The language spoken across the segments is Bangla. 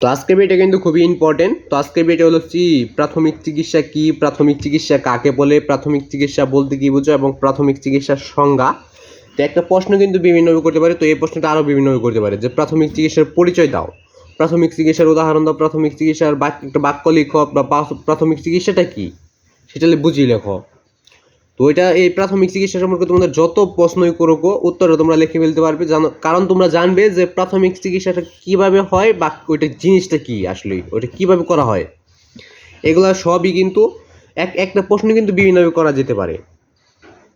তো আজকের ভিডিওটা কিন্তু খুবই ইম্পর্টেন্ট তো আজকের ভিডিওটা হলো কি? প্রাথমিক চিকিৎসা কি? প্রাথমিক চিকিৎসা কাকে বলে? প্রাথমিক চিকিৎসা বলতে কি বুঝো? এবং প্রাথমিক চিকিৎসার সংজ্ঞা? তো একটা প্রশ্ন কিন্তু বিভিন্নভাবে করতে পারে। তো এই প্রশ্নটা আরও বিভিন্নভাবে করতে পারে। যে প্রাথমিক চিকিৎসার পরিচয় দাও। প্রাথমিক চিকিৎসার উদাহরণ দাও। প্রাথমিক চিকিৎসার একটা বাক্য লিখো বা প্রা- প্রাথমিক চিকিৎসাটা কি? সেটা বুঝিয়ে লেখো। তো এটা এই প্রাথমিক চিকিৎসা সম্পর্কে তোমাদের যত প্রশ্নই করুক, উত্তরে তোমরা লিখে ফেলতে পারবে। জানো, কারণ তোমরা জানবে যে প্রাথমিক চিকিৎসাটা কীভাবে হয় বা ওইটা জিনিসটা কি আসলে ওইটা কীভাবে করা হয়। এগুলো সবই কিন্তু এক, একটা প্রশ্ন কিন্তু বিভিন্নভাবে করা যেতে পারে।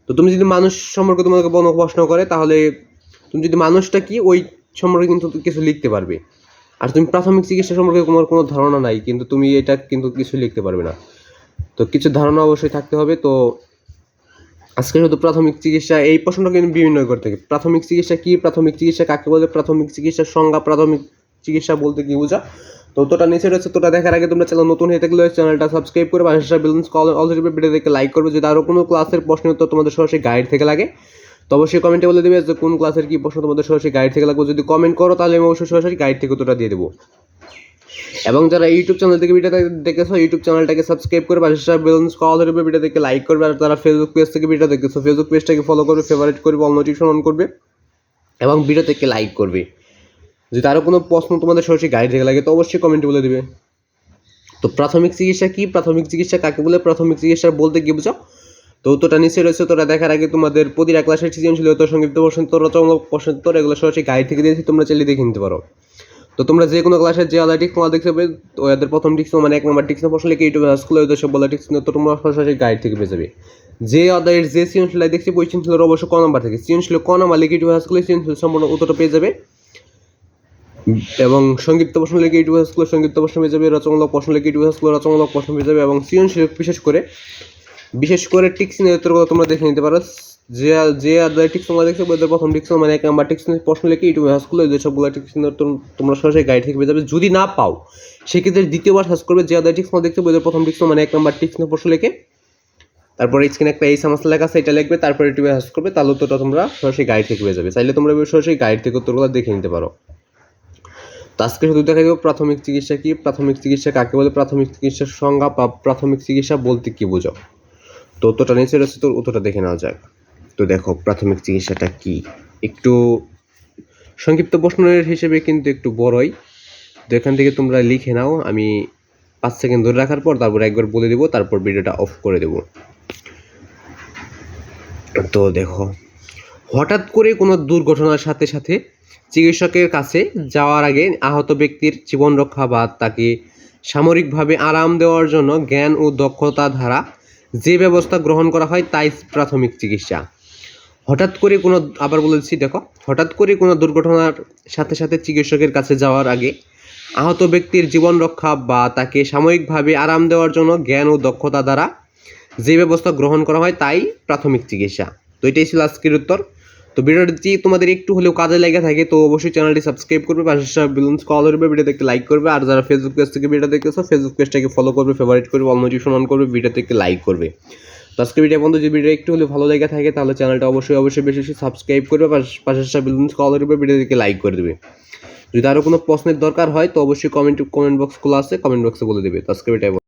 তো তুমি যদি মানুষ সম্পর্কে তোমাকে কোনো প্রশ্ন করে, তাহলে তুমি যদি মানুষটা কি, ওই সম্পর্কে কিন্তু কিছু লিখতে পারবে। আর তুমি প্রাথমিক চিকিৎসা সম্পর্কে তোমার কোনো ধারণা নাই, কিন্তু তুমি এটা কিন্তু কিছু লিখতে পারবে না। তো কিছু ধারণা অবশ্যই থাকতে হবে। তো আজকে শুধু প্রাথমিক চিকিৎসা, এই প্রশ্নটা কিন্তু বিভিন্ন করে থাকে। প্রাথমিক চিকিৎসা কি? প্রাথমিক চিকিৎসা কাকে বলে? প্রাথমিক চিকিৎসার সংজ্ঞা, প্রাথমিক চিকিৎসা বলতে কি বোঝা? তো তোটা নিচে রয়েছে, তোটা দেখার আগে তোমরা চ্যানেল নতুন হয়ে থাকলে চ্যানেলটা সাবস্ক্রাইব করে বাসা বিলন্স কল অলরেডি ভিডিও দেখে লাইক করবে যদি আরও কোনো ক্লাসের প্রশ্ন উত্তর তোমাদের সরাসরি গাইড থেকে লাগে। তো অবশ্যই কমেন্টে বলে দেবে যে কোন ক্লাসের কি প্রশ্ন তোমাদের সরাসরি গাইড থেকে লাগবে। যদি কমেন্ট করো তাহলে আমি অবশ্যই সরাসরি গাইড থেকে উত্তরটা দিয়ে দেবো। এবং যারা ইউটিউব চ্যানেল থেকে ভিডিওটা দেখেছ ইউটিউব চ্যানেলটাকে সাবস্ক্রাইব করে পাশে সাথে কল ধরবে ভিডিওটাকে লাইক করবে আর যারা ফেসবুক পেজ থেকে ভিডিও দেখেছ ফেসবুক পেজটাকে ফলো করবে ফেভারিট করবে অল নোটিফিকেশন অন করবে এবং ভিডিও থেকে লাইক করবে। যদি আরও কোনো প্রশ্ন তোমাদের সরাসরি গাইড থেকে লাগে, তো অবশ্যই কমেন্টে বলে দেবে। তো প্রাথমিক চিকিৎসা কি? প্রাথমিক চিকিৎসা কাকে বলে? প্রাথমিক চিকিৎসা বলতে কি বুঝো তো উত্তরটা নিচে রয়েছে, তোরা দেখার আগে তোমাদের প্রতিটা ক্লাসের সৃজনশীল উত্তর সংক্ষিপ্ত উত্তর রচনামূলক উত্তর এগুলো সরাসরি গাইড থেকে দিয়েছি তোমরা চাইলে দেখে নিতে পারো। তো তোমরা যে কোনো ক্লাসের যে আলাদা টিক্স তোমার দেখতে হবে ওদের প্রথম টিক্স মানে এক নম্বর টিক্স প্রশ্ন লিখে ইউটিউবে স্কুলে ওদের সব বলা টিক্স তো তোমরা সরাসরি গাইড থেকে পেয়ে যাবে। যে অধ্যায়ের যে সৃজনশীল দেখছি, ওই সৃজনশীলের অবশ্য ক নম্বর থেকে। সৃজনশীল ক নম্বর লিখে ইউটিউবে স্কুলে সৃজনশীল সম্পূর্ণ উত্তরটা পেয়ে যাবে। এবং সংক্ষিপ্ত প্রশ্ন লিখে ইউটিউব স্কুলে সংক্ষিপ্ত প্রশ্ন পেয়ে যাবে, রচনামূলক প্রশ্ন লিখে ইউটিউব স্কুলে রচনামূলক প্রশ্ন পেয়ে যাবে, এবং সৃজনশীল বিশেষ করে বিশেষ করে টিক্সিনের উত্তরগুলো তোমরা দেখে নিতে পারো। যে যে টিক্স তোমরা দেখছ, ওদের প্রথম টিক্স মানে এক নাম্বার টিক্স প্রশ্ন লিখে ইউটিউব স্কুলে যে সবগুলো টিক্সিনের উত্তর তোমরা সরাসরি গাইড থেকে পেয়ে যাবে। যদি না পাও, সেক্ষেত্রে দ্বিতীয়বার সার্চ করবে যে টিক্স তোমরা দেখছ, ওদের প্রথম টিক্স মানে এক নাম্বার টিক্স প্রশ্ন লিখে তারপরে স্ক্রিনে একটা এই সমস্যা লেখা আছে, এটা লিখবে, তারপরে ইউটিউবে সার্চ করবে, তাহলে উত্তরটা তোমরা সরাসরি গাইড থেকে পেয়ে যাবে। চাইলে তোমরা সরাসরি গাইড থেকে উত্তরগুলো দেখে নিতে পারো। তো আজকে শুধু দেখা যাবে প্রাথমিক চিকিৎসা কি, প্রাথমিক চিকিৎসা কাকে বলে, প্রাথমিক চিকিৎসার সংজ্ঞা বা প্রাথমিক চিকিৎসা বলতে কী বোঝো তো উত্তরটা নিচে রয়েছে তোর উত্তরটা দেখে নেওয়া যাক। তো দেখো প্রাথমিক চিকিৎসাটা কি? একটু সংক্ষিপ্ত প্রশ্নের হিসেবে কিন্তু একটু বড়ই। তো এখান থেকে তোমরা লিখে নাও আমি পাঁচ সেকেন্ড ধরে রাখার পর তারপর একবার বলে দেবো তারপর ভিডিওটা অফ করে দেবো। তো দেখো হঠাৎ করে কোনো দুর্ঘটনার সাথে সাথে চিকিৎসকের কাছে যাওয়ার আগে আহত ব্যক্তির জীবন রক্ষা বা তাকে সামরিকভাবে আরাম দেওয়ার জন্য জ্ঞান ও দক্ষতা দ্বারা যে ব্যবস্থা গ্রহণ করা হয় তাই প্রাথমিক চিকিৎসা। হঠাৎ করে কোনো, আবার বলেছি দেখো, হঠাৎ করে কোনো দুর্ঘটনার সাথে সাথে চিকিৎসকের কাছে যাওয়ার আগে আহত ব্যক্তির জীবন রক্ষা বা তাকে সাময়িকভাবে আরাম দেওয়ার জন্য জ্ঞান ও দক্ষতা দ্বারা যে ব্যবস্থা গ্রহণ করা হয় তাই প্রাথমিক চিকিৎসা। তো এটাই ছিল আজকের উত্তর। তো ভিডিওটি তোমাদের একটু হলেও কাজে লেগে থাকে, তো অবশ্যই চ্যানেলটি সাবস্ক্রাইব করবে, পাশে বিলুন্স কল করবে ভিডিও দেখতে লাইক করবে, আর যারা ফেসবুক পেজ থেকে ভিডিও দেখতেছো ফেসবুক পেজটাকে ফলো করবে ফেভারিট করবে অল নোটিফিকেশন অন করবে ভিডিও থেকে লাইক করবে। আজকে ভিডিও বন্ধু যদি ভিডিও একটু হলে ভালো লেগে থাকে, তাহলে চ্যানেলটা অবশ্যই অবশ্যই বেশি বেশি সাবস্ক্রাইব করবে, পাশে বিলুন্স কল করবে ভিডিওটিকে লাইক করে দেবে। যদি আরও কোনো প্রশ্নের দরকার হয়, তো অবশ্যই কমেন্ট কমেন্ট বক্স খোলা আছে কমেন্ট বক্সে বলে দেবে। আজকে ভিডিও